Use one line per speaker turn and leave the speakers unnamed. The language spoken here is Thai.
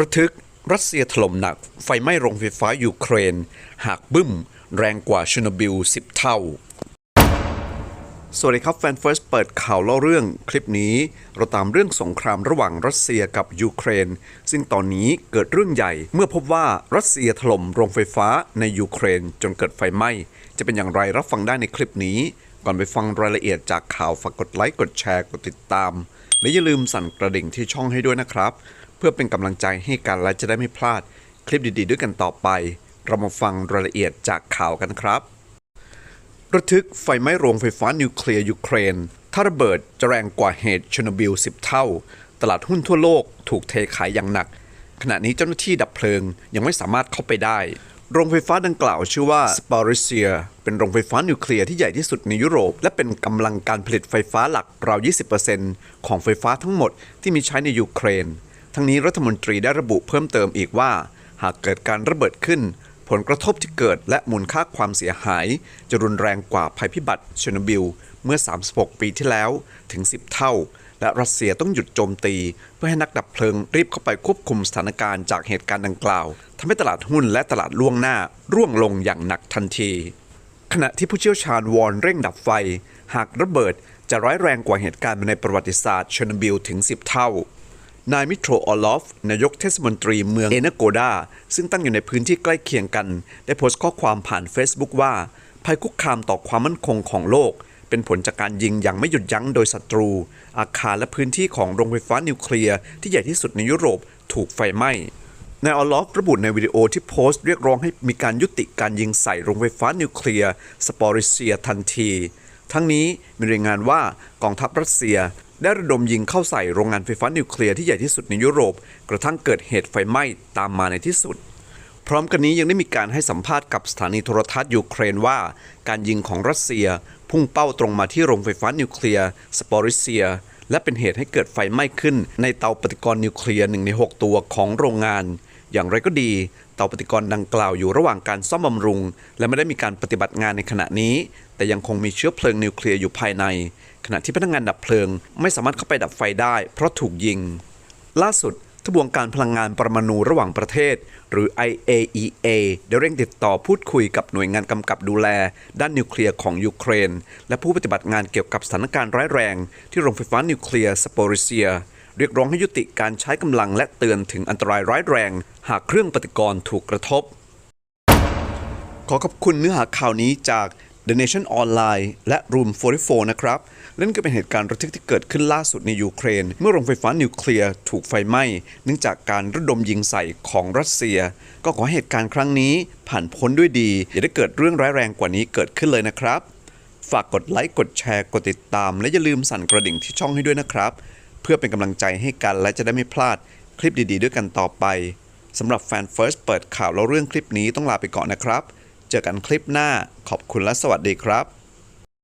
ระทึกรัสเซียถล่มหนัก ไฟไหม้โรงไฟฟ้ายูเครน หากบึ้ม แรงกว่าชโนบิล 10 เท่า สวัสดีครับแฟนเฟิร์สเปิดข่าวเล่าเรื่องคลิปนี้ เราตามเรื่องสงครามระหว่างรัสเซียกับยูเครน ซึ่งตอนนี้เกิดเรื่องใหญ่ เมื่อพบว่ารัสเซียถล่มโรงไฟฟ้าในยูเครนจนเกิดไฟไหม้ จะเป็นอย่างไรรับฟังได้ในคลิปนี้ ก่อนไปฟังรายละเอียดจากข่าวฝากกดไลค์กดแชร์กดติดตาม และอย่าลืมสั่นกระดิ่งที่ช่องให้ด้วยนะครับ พื่อเป็นกำลังใจให้กันและจะได้ไม่พลาดคลิปดีๆ ด้วยกันต่อไป เรามาฟังรายละเอียดจากข่าวกันครับ ระทึกไฟไหม้โรงไฟฟ้านิวเคลียร์ยูเครน ถ้าระเบิดจะแรงกว่าเหตุเชอร์โนบิล 10 เท่า ตลาดหุ้นทั่วโลกถูกเทขายอย่างหนัก ขณะนี้เจ้าหน้าที่ดับเพลิงยังไม่สามารถเข้าไปได้ โรงไฟฟ้าดังกล่าวชื่อว่าสปาริเซีย เป็นโรงไฟฟ้านิวเคลียร์ที่ใหญ่ที่สุดในยุโรป และเป็นกำลังการผลิตไฟฟ้าหลักราว 20%ของไฟฟ้าทั้งหมดที่มีใช้ในยูเครน ทั้งนี้รัฐมนตรีได้ระบุเพิ่มเติมอีกว่า หากเกิดการระเบิดขึ้น ผลกระทบที่เกิดและมูลค่าความเสียหาย จะรุนแรงกว่าภัยพิบัติเชอร์โนบิล เมื่อ 36 ปีที่แล้วถึง 10 เท่า และรัสเซียต้องหยุดโจมตี เพื่อให้นักดับเพลิงรีบเข้าไปควบคุมสถานการณ์จากเหตุการณ์ดังกล่าวทำให้ตลาดหุ้นและตลาดล่วงหน้าร่วงลงอย่างหนักทันที ขณะที่ผู้เชี่ยวชาญวอนเร่งดับไฟ หากระเบิดจะร้ายแรงกว่าเหตุการณ์ในประวัติศาสตร์เชอร์โนบิลถึง 10 เท่า นายมิโตรออลอฟ นายกเทศมนตรีเมืองเอเนโกดา ซึ่งตั้งอยู่ในพื้นที่ใกล้เคียงกัน ได้โพสต์ข้อความผ่าน Facebook ว่า ภัยคุกคามต่อความมั่นคงของโลก เป็นผลจากการยิงอย่างไม่หยุดยั้งโดยศัตรู อาคารและพื้นที่ของโรงไฟฟ้านิวเคลียร์ที่ใหญ่ที่สุดในยุโรปถูกไฟไหม้นายออลลอฟระบุในวิดีโอที่โพสต์เรียกร้องให้มีการยุติการยิงใส่โรงไฟฟ้านิวเคลียร์สปอริเซียทันที ทั้งนี้มีรายงานว่ากองทัพรัสเซีย ได้ระดมยิงเข้าใส่โรงงานไฟฟ้านิวเคลียร์ที่ใหญ่ที่สุดในยุโรป กระทั่งเกิดเหตุไฟไหม้ตามมาในที่สุด พร้อมกันนี้ยังได้มีการให้สัมภาษณ์กับสถานีโทรทัศน์ยูเครนว่า การยิงของรัสเซีย พุ่งเป้าตรงมาที่โรงไฟฟ้านิวเคลียร์สปอริเซีย และเป็นเหตุให้เกิดไฟไหม้ขึ้น ในเตาปฏิกรณ์นิวเคลียร์หนึ่งใน 6 ตัวของโรงงาน อย่างไรก็ดี เตาปฏิกรณ์ดังกล่าวอยู่ระหว่างการซ่อมบำรุง และไม่ได้มีการปฏิบัติงานในขณะนี้ แต่ยังคงมีเชื้อเพลิงนิวเคลียร์อยู่ภายใน ขณะที่พนักงานดับเพลิง ไม่สามารถเข้าไปดับไฟได้ เพราะถูกยิง ล่าสุดทบวงการพลังงานปรมาณูระหว่างประเทศ หรือ IAEA ได้เร่งติดต่อพูดคุยกับหน่วยงานกำกับดูแล ด้านนิวเคลียร์ของยูเครน และผู้ปฏิบัติงานเกี่ยวกับสถานการณ์ร้ายแรง ที่โรงไฟฟ้านิวเคลียร์สปอริเซีย เรียกร้องให้ยุติการใช้กำลังและเตือนถึงอันตรายร้ายแรง หากเครื่องปฏิกรณ์ถูกกระทบ ขอขอบคุณเนื้อหาข่าวนี้จาก The Nation Online และ Room 44 นะครับ นั่นก็เป็นเหตุการณ์ระทึกที่เกิดขึ้นล่าสุดในยูเครน เมื่อโรงไฟฟ้านิวเคลียร์ถูกไฟไหม้ เนื่องจากการระดมยิงใส่ของรัสเซีย ก็ขอให้เหตุการณ์ครั้งนี้ผ่านพ้นด้วยดี อย่าได้เกิดเรื่องร้ายแรงกว่านี้เกิดขึ้นเลยนะครับ ฝากกดไลค์ กดแชร์ กดติดตาม และอย่าลืมสั่นกระดิ่งที่ช่องให้ด้วยนะครับ เพื่อเป็นกำลังใจให้กันและจะได้ไม่พลาดคลิปดีๆ ด้วยกันต่อไปสำหรับแฟน First เปิดข่าวแล้วเรื่องคลิปนี้ต้องลาไปก่อนนะครับ เจอกันคลิปหน้าขอบคุณและสวัสดีครับ